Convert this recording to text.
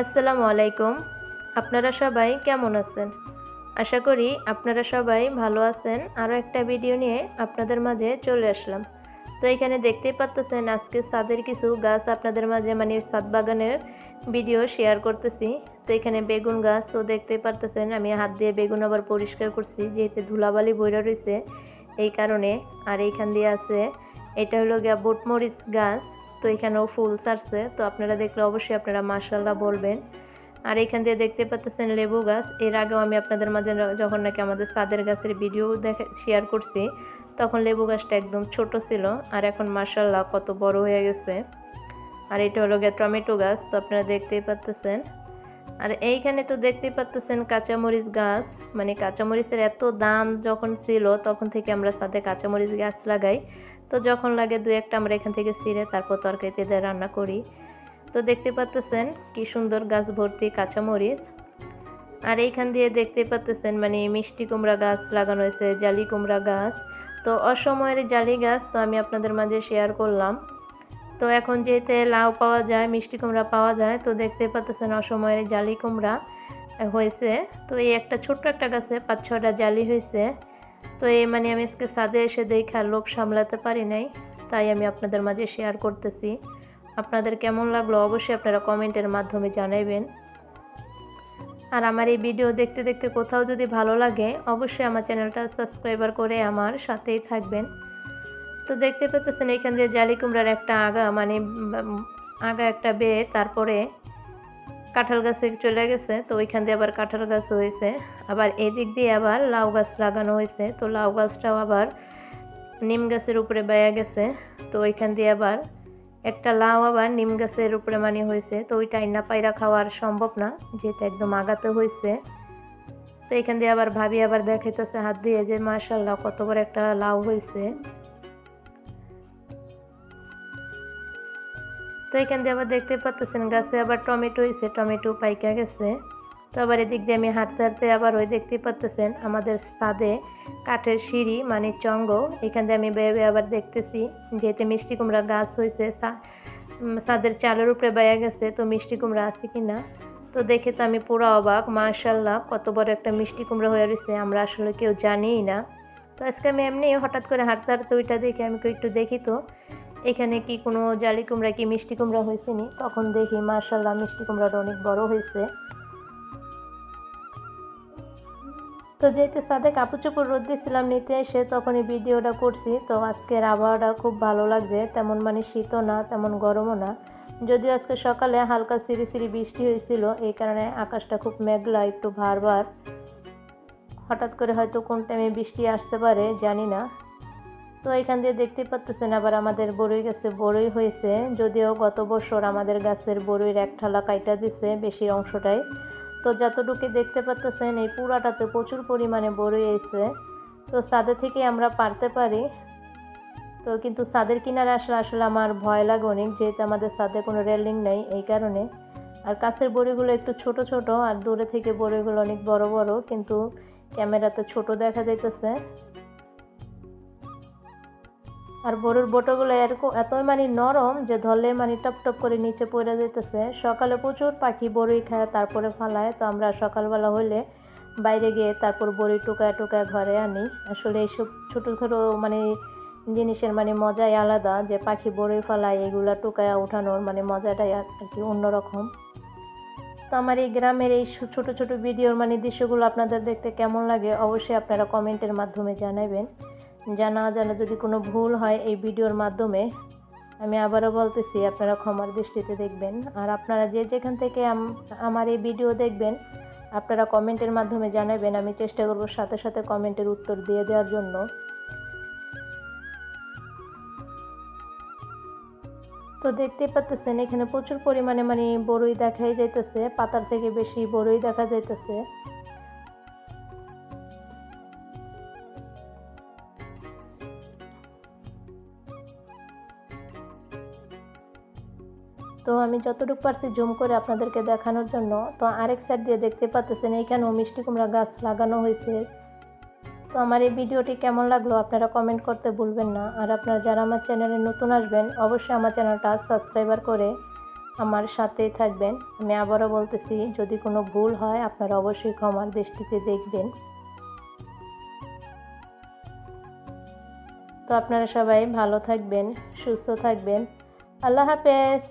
আসসালামু আলাইকুম। আপনারা সবাই কেমন আছেন? আশা করি আপনারা সবাই ভালো আছেন। আরও একটা ভিডিও নিয়ে আপনাদের মাঝে চলে আসলাম। তো এখানে দেখতেই পাচ্তেছেন আজকে ছাদের কিছু গাছ আপনাদের মাঝে মানে ছাদ বাগানের ভিডিও শেয়ার করতেছি। তো এখানে বেগুন গাছ, তো দেখতেই পারতেছেন আমি হাত দিয়ে বেগুন আবার পরিষ্কার করছি, যেহেতু ধুলাবালি বইরা রয়েছে এই কারণে। আর এইখান দিয়ে আছে, এটা হলো গিয়া বুটমরিচ গাছ। তো এখানেও ফুল ছাড়ছে তো আপনারা দেখলে অবশ্যই আপনারা মার্শাল্লাহ বলবেন। আর এখান দিয়ে দেখতে পাচ্ছেন লেবু গাছ, এর আগেও আমি আপনাদের মাঝে যখন নাকি আমাদের সাদের গাছের ভিডিও দেখে শেয়ার করছি, তখন লেবু গাছটা একদম ছোট ছিল, আর এখন মার্শাল্লাহ কত বড় হয়ে গেছে। আর এটা হলো গিয়ে টমেটো গাছ, তো আপনারা দেখতেই পাচ্ছেন আর এইখানে তো দেখতেই পাচ্ছেন কাঁচামরিচ গাছ মানে কাঁচামরিচের এত দাম যখন ছিল, তখন থেকে আমরা সাথে কাঁচামরিচ গাছ লাগাই। তো যখন লাগে দু একটা আমরা এখান থেকে ছিঁড়ে তারপর তরকারিতে দিয়ে রান্না করি। তো দেখতে পাচ্তেছেন কি সুন্দর গাছ ভর্তি কাঁচামরিচ। আর এইখান দিয়ে দেখতে পাচ্তেছেন মানে মিষ্টি কুমড়া গাছ লাগানো হয়েছে, জালি কুমড়া গাছ। তো অসময়ের জালি গাছ তো আমি আপনাদের মাঝে শেয়ার করলাম। তো এখন যেতে লাউ পাওয়া যায়, মিষ্টি কুমড়া পাওয়া যায়, তো দেখতে পাচ্তেছেন অসময়ের জালি কুমড়া হয়েছে। তো এই একটা ছোট্ট একটা গাছে পাঁচ ছটা জালি হয়েছে। তো এই মানে আমি আজকে ছাদে এসে দেখা লোভ সামলাতে পারি নাই, তাই আমি আপনাদের মাঝে শেয়ার করতেছি। আপনাদের কেমন লাগল অবশ্যই আপনারা কমেন্টের মাধ্যমে জানাবেন আর আমার এই ভিডিও দেখতে দেখতে কোথাও যদি ভালো লাগে, অবশ্যই আমার চ্যানেলটা সাবস্ক্রাইবার করে আমার সাথেই থাকবেন। তো দেখতে পেতেছেন এখান দিয়ে জালি কুমড়ার একটা আগা মানে আগা একটা বেয়ে, তারপরে কাঁঠাল গাছে চলে গেছে, তো ওইখান দিয়ে আবার কাঁঠাল গাছ হয়েছে। আবার এদিক দিয়ে আবার লাউ গাছ লাগানো হয়েছে, তো লাউ গাছটাও আবার নিম গাছের উপরে বেয়া গেছে, তো ওইখান দিয়ে আবার একটা লাউ আবার নিম গাছের উপরে মানে হয়েছে, তো ওইটা না পায়রা খাওয়ার সম্ভব না, যেহেতু একদম আগাতে হয়েছে। তো এখান দিয়ে আবার ভাবি আবার দেখাইতেছে হাত দিয়ে যে মার্শাল্লাহ কত বড় একটা লাউ হয়েছে। তো এখান দিয়ে আবার দেখতে পাচ্ছেন গাছে আবার টমেটো হয়েছে টমেটো পাইকা গেছে। তো আবার এদিক দিয়ে আমি হাঁটতে হাঁটতে আবার ওই দেখতে পাচ্ছেন আমাদের ছাদে কাঠের সিঁড়ি মানে চঙ্গ। এখান দিয়ে আমি বেয়ে আবার দেখতেছি যেহেতু মিষ্টি কুমড়া গাছ হয়েছে ছাদের চালের উপরে বেয়া গেছে, তো মিষ্টি কুমড়া আছে কি না তো দেখে তো আমি পুরো অবাক মার্শাল্লাহ কত বড় একটা মিষ্টি কুমড়া হয়ে রয়েছে আমরা আসলে কেউ জানিই না। তো আজকে আমি এমনি হঠাৎ করে হাঁটতে হাঁটতে ওইটা দেখে আমি একটু দেখি তো। এখানে কি কোনো জালি কুমড়া কি মিষ্টি কুমড়া হয়েছে নি? তখন দেখি মার্শাল্লাহ মিষ্টি কুমড়াটা অনেক বড় হয়েছে। তো যেহেতু সাথে কাপড় চোপড় রোদ দিয়েছিলাম নিতে এসে তখন এই ভিডিওটা করছি। তো আজকের আবহাওয়াটা খুব ভালো লাগছে। তেমন মানে শীতও না, তেমন গরমও না। যদিও আজকে সকালে হালকা সিঁড়ি সিঁড়ি বৃষ্টি হয়েছিল, এই কারণে আকাশটা খুব মেঘলা, একটু ভারবার হঠাৎ করে হয়তো কোন টাইমে বৃষ্টি আসতে পারে, জানি না। তো এখান দিয়ে দেখতে পাচ্ছেন আবার আমাদের বড়ই গাছে বড়ই হয়েছে, যদিও গত বছর আমাদের গাছের বড়ইর এক ঠালা কাইটা দিছে বেশি অংশটাই। তো যতটুকু দেখতে পাচ্ছেন এই পুরাটাতে প্রচুর পরিমাণে বড়ই এসে তো ছাদে থেকে আমরা পারতে পারি। তো কিন্তু ছাদের কিনারে আসলে আসলে আমার ভয় লাগে অনেক, যেহেতু আমাদের ছাদে কোনো রেলিং নেই এই কারণে। আর কাছের বড়িগুলো একটু ছোট ছোট, আর দূরে থেকে বড়িগুলো অনেক বড় বড়, কিন্তু ক্যামেরাতে ছোট দেখা যাইতেছে। আর বড়ুর বোটোগুলো এরকম এতই মানে নরম যে ধরলে মানে টপ টপ করে নিচে পড়ে যেতেছে। সকালে প্রচুর পাখি বড়ই খায়, তারপরে ফালায়। তো আমরা সকালবেলা হলে বাইরে গিয়ে তারপর বড়ি টুকায় টুকায় ঘরে আনি। আসলে এইসব ছোটো ছোটো মানে জিনিসের মানে মজাই আলাদা। যে পাখি বড়ই ফেলায়, এগুলো টুকায়া ওঠানোর মানে মজাটাই আর কি অন্যরকম। তো আমার এই গ্রামের এই ছোট ছোট ভিডিওর মানে দৃশ্যগুলো আপনাদের দেখতে কেমন লাগে, অবশ্যই আপনারা কমেন্টের মাধ্যমে জানাবেন। জানা জানা যদি কোনো ভুল হয় এই ভিডিওর মাধ্যমে, আমি আবারও বলতেছি, আপনারা ক্ষমার দৃষ্টিতে দেখবেন। আর আপনারা যে যেখান থেকে আমার এই ভিডিও দেখবেন, আপনারা কমেন্টের মাধ্যমে জানাবেন, আমি চেষ্টা করব সাথে সাথে কমেন্টের উত্তর দিয়ে দেওয়ার জন্য। তো দেখতেই পাচ্ছেন এখানে প্রচুর পরিমাণে মানে বড়ই দেখাই যাইতেছে, পাতার থেকে বেশি বড়ই দেখা যাইতেছে। তো আমি যতটুকু পারছি জুম করে আপনাদেরকে দেখানোর জন্য। তো আরেক সাইড দিয়ে দেখতে পাচ্ছেন এইখানেও মিষ্টি কুমড়া গাছ লাগানো হয়েছে। তো আমার এই ভিডিওটি কেমন লাগল আপনারা কমেন্ট করতে ভুলবেন না। আর আপনারা যারা আমার চ্যানেলে নতুন আসবেন, অবশ্যই আমার চ্যানেলটা সাবস্ক্রাইবার করে আমার সাথেই থাকবেন। আমি আবারও বলতেছি, যদি কোনো ভুল হয়, আপনারা অবশ্যই ক্ষমার দৃষ্টিতে দেখবেন। তো আপনারা সবাই ভালো থাকবেন, সুস্থ থাকবেন। আল্লাহ হাফেজ!